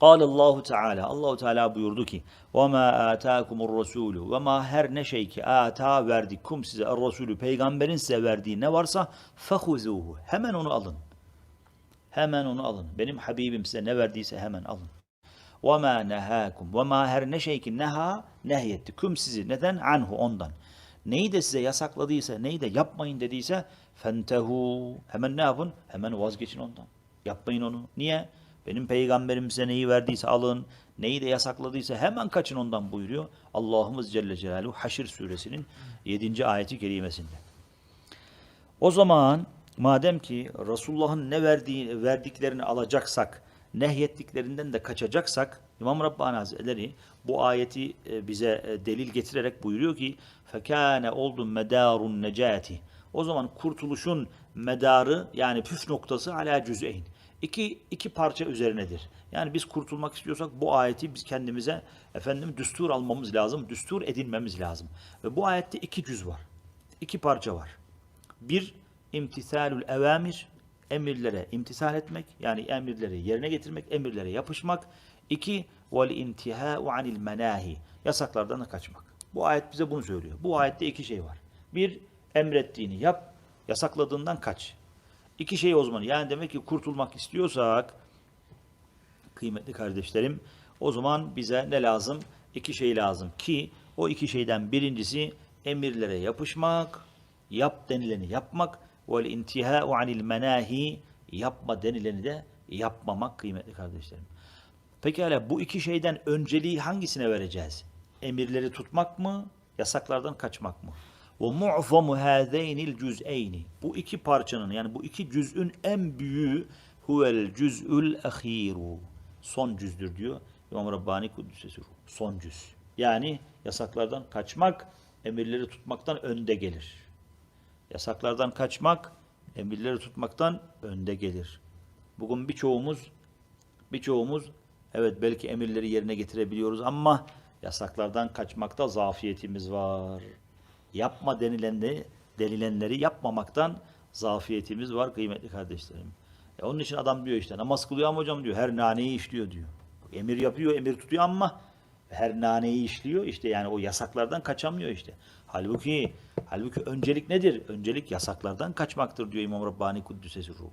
Allahu Teala Allahu Teala buyurdu ki: "Ve ma ataakumur rasulu ve ma her ne şey ki ata verdik kum size er rasulü peygamberin size verdiği ne varsa fahuzuhu. Hemen onu alın. Hemen onu alın. Benim habibim size ne verdiyse hemen alın. Ve ma nehakum ve ma her ne şey ki neha nehyetti. Kum sizi neden anhu ondan. Neyi de size yasakladıysa, neyi de yapmayın dediyse fentehu. Hemen ne yapın? Hemen vazgeçin ondan. Yapmayın onu. Niye? Benim peygamberim size neyi verdiyse alın, neyi de yasakladıysa hemen kaçın ondan buyuruyor. Allah'ımız Celle Celaluhu Haşr suresinin 7. ayeti kerimesinde. O zaman madem ki Resulullah'ın ne verdiği, verdiklerini alacaksak, nehyettiklerinden de kaçacaksak İmam Rabbani Hazretleri bu ayeti e, bize e, delil getirerek buyuruyor ki fekâne oldun medarun necati. O zaman kurtuluşun medarı yani püf noktası ala cüz'eyn. İki, iki parça üzerinedir. Yani biz kurtulmak istiyorsak bu ayeti biz kendimize efendim düstur almamız lazım, düstur edinmemiz lazım. Ve bu ayette iki cüz var. İki parça var. Bir, imtisalül evamir, emirlere imtisal etmek, yani emirleri yerine getirmek, emirlere yapışmak. İki, vel intihâ'u anil menahi, yasaklardan da kaçmak. Bu ayet bize bunu söylüyor. Bu ayette iki şey var. Bir, emrettiğini yap, yasakladığından kaç. İki şey o zaman. Yani demek ki kurtulmak istiyorsak, kıymetli kardeşlerim, o zaman bize ne lazım? İki şey lazım ki o iki şeyden birincisi emirlere yapışmak, yap denileni yapmak vel intihâ'u anil menahi yapma denileni de yapmamak kıymetli kardeşlerim. Pekala bu iki şeyden önceliği hangisine vereceğiz? Emirleri tutmak mı, yasaklardan kaçmak mı? Ve mu'zamu hâzeynil cüz'eyni. Bu iki parçanın yani bu iki cüz'ün en büyüğü huvel cüz'ül ahîru. Son cüzdür diyor İmam Rabbani Kuddüsesi Ruh. Son cüz. Yani yasaklardan kaçmak, emirleri tutmaktan önde gelir. Yasaklardan kaçmak, emirleri tutmaktan önde gelir. Bugün birçoğumuz birçoğumuz evet belki emirleri yerine getirebiliyoruz ama yasaklardan kaçmakta zafiyetimiz var. Yapma denilenleri, denilenleri yapmamaktan zafiyetimiz var kıymetli kardeşlerim. E onun için adam diyor işte namaz kılıyor ama hocam diyor her naneyi işliyor diyor. Emir yapıyor, emir tutuyor ama her naneyi işliyor işte yani o yasaklardan kaçamıyor işte. Halbuki halbuki öncelik nedir? Öncelik yasaklardan kaçmaktır diyor İmam Rabbani Kuddüsesi Ruh.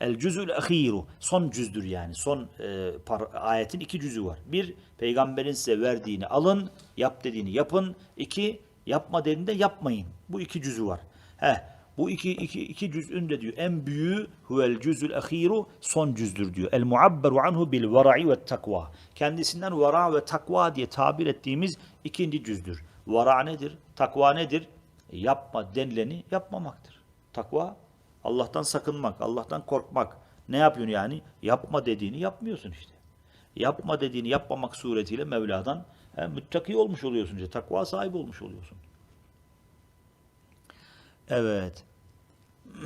El cüzül ahiru son cüzdür yani. Son e, par, ayetin iki cüzü var. Bir, peygamberin size verdiğini alın, yap dediğini yapın. İki, yapma dediğinde yapmayın. Bu iki cüzü var. Heh, bu iki, iki, iki cüzün de diyor en büyüğü huvel cüzül ahiru son cüzdür diyor. El muabberu anhu bil vara'i ve takva. Kendisinden vara ve takva diye tabir ettiğimiz ikinci cüzdür. Vara nedir? Takva nedir? E, yapma denileni yapmamaktır. Takva Allah'tan sakınmak, Allah'tan korkmak. Ne yapıyorsun yani? Yapma dediğini yapmıyorsun işte. Yapma dediğini yapmamak suretiyle Mevla'dan he, müttaki olmuş oluyorsun. Takva sahibi olmuş oluyorsun. Evet.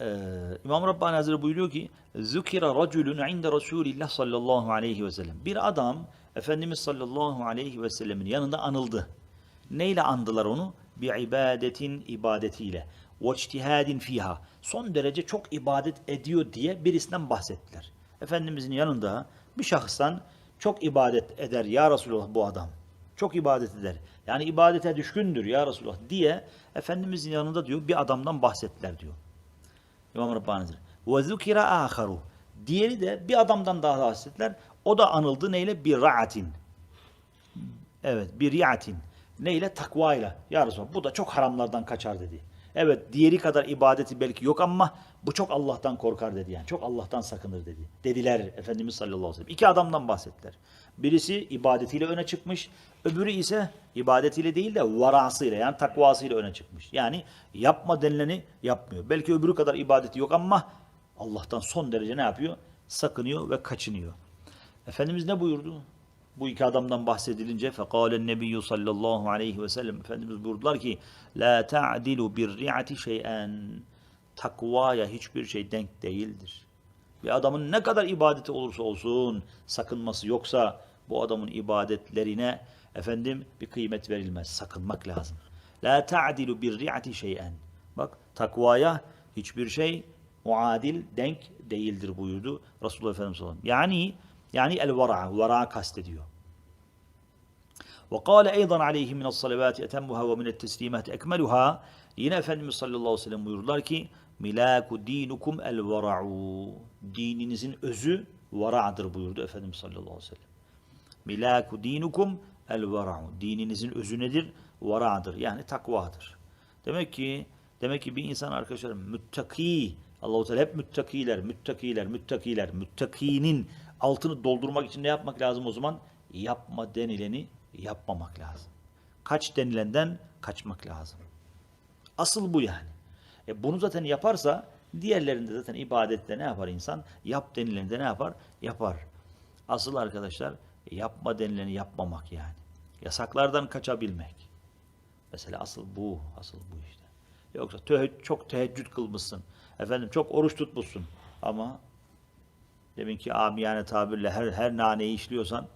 ee, İmam Rabbani Hazretleri buyuruyor ki Zükira raculun inde Resulillah sallallahu aleyhi ve sellem. Bir adam Efendimiz sallallahu aleyhi ve sellemin yanında anıldı. Neyle andılar onu? Bir ibadetin ibadetiyle. Ve fiha. Son derece çok ibadet ediyor diye birisinden bahsettiler. Efendimizin yanında bir şahıstan çok ibadet eder ya Resulullah bu adam. Çok ibadet eder. Yani ibadete düşkündür ya Resulullah diye Efendimizin yanında diyor bir adamdan bahsettiler diyor. İmam Rabbani Hazretleri. Zukira aharu. Diğeri de bir adamdan daha bahsettiler. O da anıldı neyle? Bir ra'atin. Evet, bir ri'atin. Neyle? Takvayla. Ya Resulallah bu da çok haramlardan kaçar dedi. Evet diğeri kadar ibadeti belki yok ama bu çok Allah'tan korkar dedi yani. Çok Allah'tan sakınır dedi. Dediler Efendimiz sallallahu aleyhi ve sellem. İki adamdan bahsettiler. Birisi ibadetiyle öne çıkmış. Öbürü ise ibadetiyle değil de varasıyla yani takvasıyla öne çıkmış. Yani yapma denileni yapmıyor. Belki öbürü kadar ibadeti yok ama Allah'tan son derece ne yapıyor? Sakınıyor ve kaçınıyor. Efendimiz ne buyurdu? Bu iki adamdan bahsedilince fekalen nebiyyü sallallahu aleyhi ve sellem Efendimiz buyurdular ki la ta'dilu bir ri'ati şey'en takvaya hiçbir şey denk değildir. Bir adamın ne kadar ibadeti olursa olsun sakınması yoksa bu adamın ibadetlerine efendim bir kıymet verilmez. Sakınmak lazım. La ta'dilu bir ri'ati şey'en. Bak takvaya hiçbir şey muadil, denk değildir buyurdu Resulullah Efendimiz sallallahu aleyhi ve sellem. Yani, yani el vara, vara kastediyor. Ve kâle eydan aleyhi minel salavati etemmuha ve minel teslimat ekmeluha. Yine Efendimiz sallallahu aleyhi ve sellem buyururlar ki Milâku dinukum el vara'u. Dininizin özü vara'dır buyurdu Efendimiz sallallahu aleyhi ve sellem. Milâku dinukum el vara'u. Dininizin özü nedir? Vara'dır. Yani takvadır. Demek ki demek ki bir insan arkadaşlar müttaki Allahu Teala hep müttakiler, müttakiler, müttakiler, müttakinin altını doldurmak için ne yapmak lazım o zaman? Yapma denileni yapmamak lazım. Kaç denilenden kaçmak lazım. Asıl bu yani. E bunu zaten yaparsa diğerlerinde zaten ibadette ne yapar insan? Yap denilende ne yapar? Yapar. Asıl arkadaşlar yapma denileni yapmamak yani. Yasaklardan kaçabilmek. Mesela asıl bu, asıl bu işte. Yoksa tehe- çok teheccüd kılmışsın. Efendim çok oruç tutmuşsun. Ama demin ki amiyane tabirle her, her naneyi işliyorsan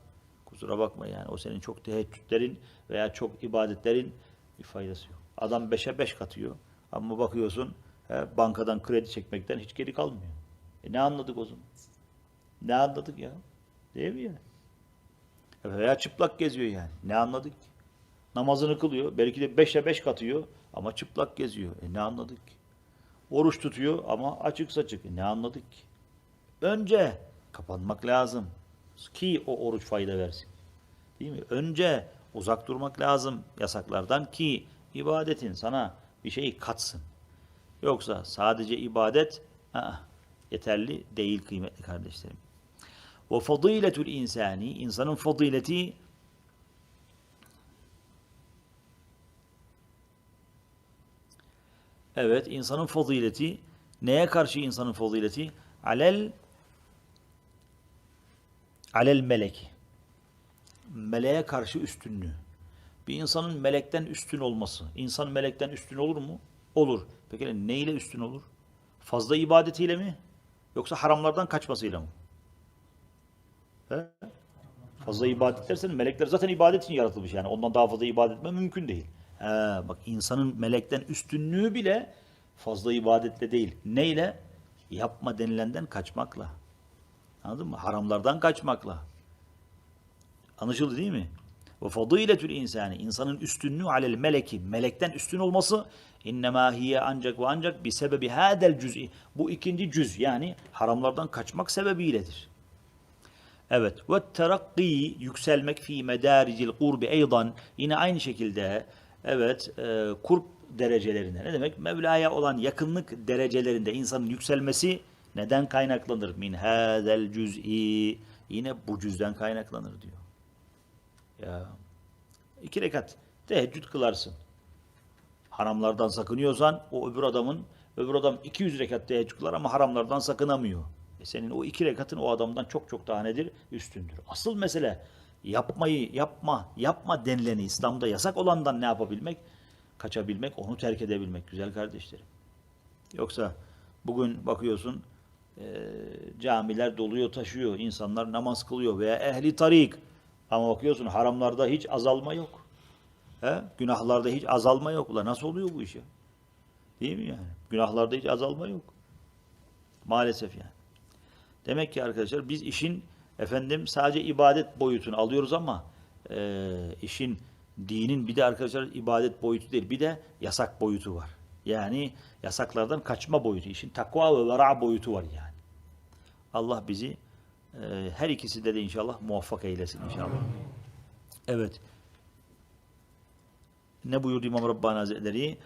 kusura bakma yani. O senin çok teheccüdlerin veya çok ibadetlerin bir faydası yok. Adam beşe beş katıyor. Ama bakıyorsun he, bankadan kredi çekmekten hiç geri kalmıyor. E ne anladık o zaman? Ne anladık ya? Değil mi yani? E Veya çıplak geziyor yani. Ne anladık? Namazını kılıyor. Belki de beşe beş katıyor ama çıplak geziyor. E ne anladık? Oruç tutuyor ama açık saçık. E ne anladık ki? Önce kapanmak lazım ki o oruç fayda versin. Değil mi? Önce uzak durmak lazım yasaklardan ki ibadetin sana bir şey katsın. Yoksa sadece ibadet aa, yeterli değil kıymetli kardeşlerim. Ve fadiletul insani insanın fadileti Evet, insanın fazileti neye karşı insanın fazileti? Alel alel melek. Meleğe karşı üstünlüğü. Bir insanın melekten üstün olması. İnsan melekten üstün olur mu? Olur. Peki ne ile üstün olur? Fazla ibadetiyle mi? Yoksa haramlardan kaçmasıyla mı? He? Fazla ibadet dersen melekler zaten ibadet için yaratılmış yani. Ondan daha fazla ibadet etme mümkün değil. He, bak insanın melekten üstünlüğü bile fazla ibadetle değil. Neyle? Yapma denilenden kaçmakla. Anladın mı? Haramlardan kaçmakla. Anlaşıldı değil mi? Ve fadiletül insani insanın üstünlüğü alel meleki melekten üstün olması innema hiye ancak ve ancak bir sebebi hadel cüz'i bu ikinci cüz yani haramlardan kaçmak sebebiyledir. Evet. Ve terakki yükselmek fi medaricil kurbi eydan yine aynı şekilde evet e, kurb derecelerinde ne demek? Mevla'ya olan yakınlık derecelerinde insanın yükselmesi neden kaynaklanır? Min hadel cüz'i yine bu cüzden kaynaklanır diyor. Ya iki rekat teheccüd kılarsın. Haramlardan sakınıyorsan o öbür adamın öbür adam 200 rekat teheccüd kılar ama haramlardan sakınamıyor. E senin o iki rekatın o adamdan çok çok daha nedir? Üstündür. Asıl mesele yapmayı yapma, yapma denileni İslam'da yasak olandan ne yapabilmek? Kaçabilmek, onu terk edebilmek güzel kardeşlerim. Yoksa bugün bakıyorsun e, camiler doluyor taşıyor, insanlar namaz kılıyor veya ehli tarik ama bakıyorsun haramlarda hiç azalma yok. He? Günahlarda hiç azalma yok. Ulan nasıl oluyor bu iş ya? Değil mi yani? Günahlarda hiç azalma yok. Maalesef yani. Demek ki arkadaşlar biz işin efendim sadece ibadet boyutunu alıyoruz ama e, işin dinin bir de arkadaşlar ibadet boyutu değil bir de yasak boyutu var. Yani yasaklardan kaçma boyutu. işin takva ve vera boyutu var yani. Allah bizi e, her ikisinde de inşallah muvaffak eylesin inşallah. Evet. Ne buyurdu İmam Rabbani Hazretleri?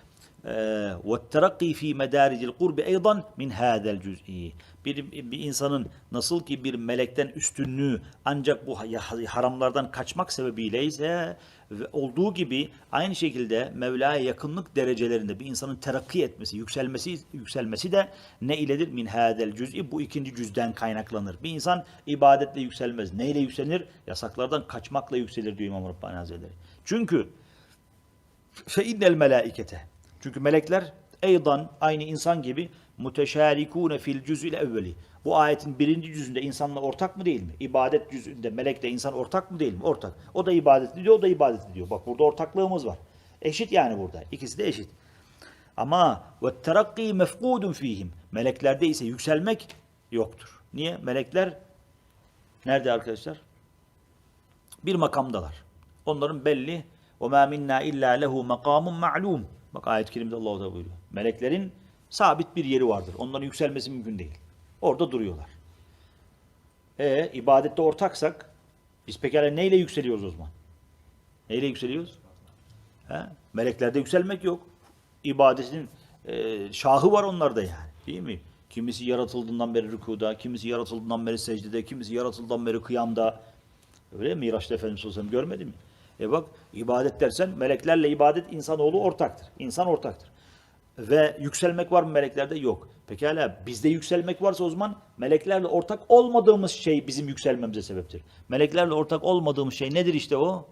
وَالتَّرَقِّي ف۪ي مَدَارِجِ الْقُرْبِ اَيْضًا مِنْ هَذَا الْجُزْءِ bir, bir insanın nasıl ki bir melekten üstünlüğü ancak bu haramlardan kaçmak sebebiyle ise ve olduğu gibi aynı şekilde Mevla'ya yakınlık derecelerinde bir insanın terakki etmesi, yükselmesi yükselmesi de ne iledir? Min hadel cüz'i bu ikinci cüzden kaynaklanır. Bir insan ibadetle yükselmez. Neyle yükselir? Yasaklardan kaçmakla yükselir diyor İmam Rabbani Hazretleri. Çünkü fe innel melaikete. Çünkü melekler eydan aynı insan gibi muteşarikune fil cüz'ül evveli. Bu ayetin birinci cüzünde insanla ortak mı değil mi? İbadet cüzünde melekle insan ortak mı değil mi? Ortak. O da ibadet diyor, o da ibadet diyor. Bak burada ortaklığımız var. Eşit yani burada. İkisi de eşit. Ama ve terakki mefkudun fihim. Meleklerde ise yükselmek yoktur. Niye? Melekler nerede arkadaşlar? Bir makamdalar. Onların belli ma minna illa lehu makamun ma'lum. Bak ayet-i kerimede Allah da buyuruyor. Meleklerin sabit bir yeri vardır. Onların yükselmesi mümkün değil. Orada duruyorlar. E ibadette ortaksak biz pekala neyle yükseliyoruz o zaman? Neyle yükseliyoruz? He? Meleklerde yükselmek yok. İbadetin e, şahı var onlarda yani. Değil mi? Kimisi yaratıldığından beri rükuda, kimisi yaratıldığından beri secdede, kimisi yaratıldığından beri kıyamda. Öyle mi? Miraç'ta Efendimiz sallallahu aleyhi ve sellem görmedi mi? E bak ibadet dersen meleklerle ibadet insanoğlu ortaktır. İnsan ortaktır. Ve yükselmek var mı meleklerde? Yok. Pekala bizde yükselmek varsa o zaman meleklerle ortak olmadığımız şey bizim yükselmemize sebeptir. Meleklerle ortak olmadığımız şey nedir işte o?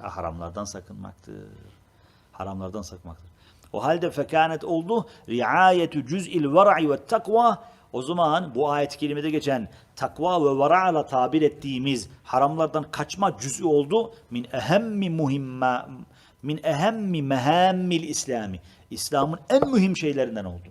Ha, haramlardan sakınmaktır. Haramlardan sakınmaktır. O halde fekanet oldu. Riayetu cüz'il vara'i ve takva. O zaman bu ayet-i geçen takva ve vara'la tabir ettiğimiz haramlardan kaçma cüz'ü oldu. Min ehemmi muhimma min ehemmi mehammil İslami. İslam'ın en mühim şeylerinden oldu.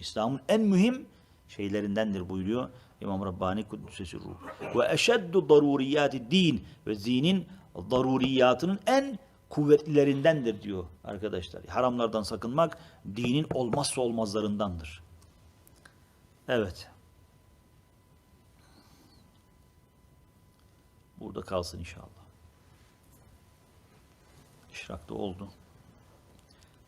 İslam'ın en mühim şeylerindendir buyuruyor İmam Rabbani Kuddüsesi Ruh. Ve eşeddu daruriyati din ve dinin daruriyatının en kuvvetlilerindendir diyor arkadaşlar. Haramlardan sakınmak dinin olmazsa olmazlarındandır. Evet. Burada kalsın inşallah. İşrakta oldu.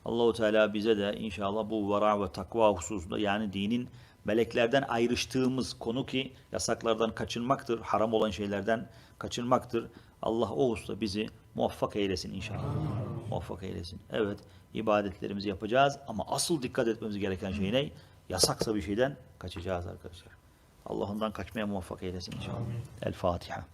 Allahu Teala bize de inşallah bu vara ve takva hususunda yani dinin meleklerden ayrıştığımız konu ki yasaklardan kaçınmaktır, haram olan şeylerden kaçınmaktır. Allah o hususta bizi muvaffak eylesin inşallah. Muvaffak eylesin. Evet, ibadetlerimizi yapacağız ama asıl dikkat etmemiz gereken şey ne? Yasaksa bir şeyden kaçacağız arkadaşlar. Allah ondan kaçmaya muvaffak eylesin inşallah. El Fatiha.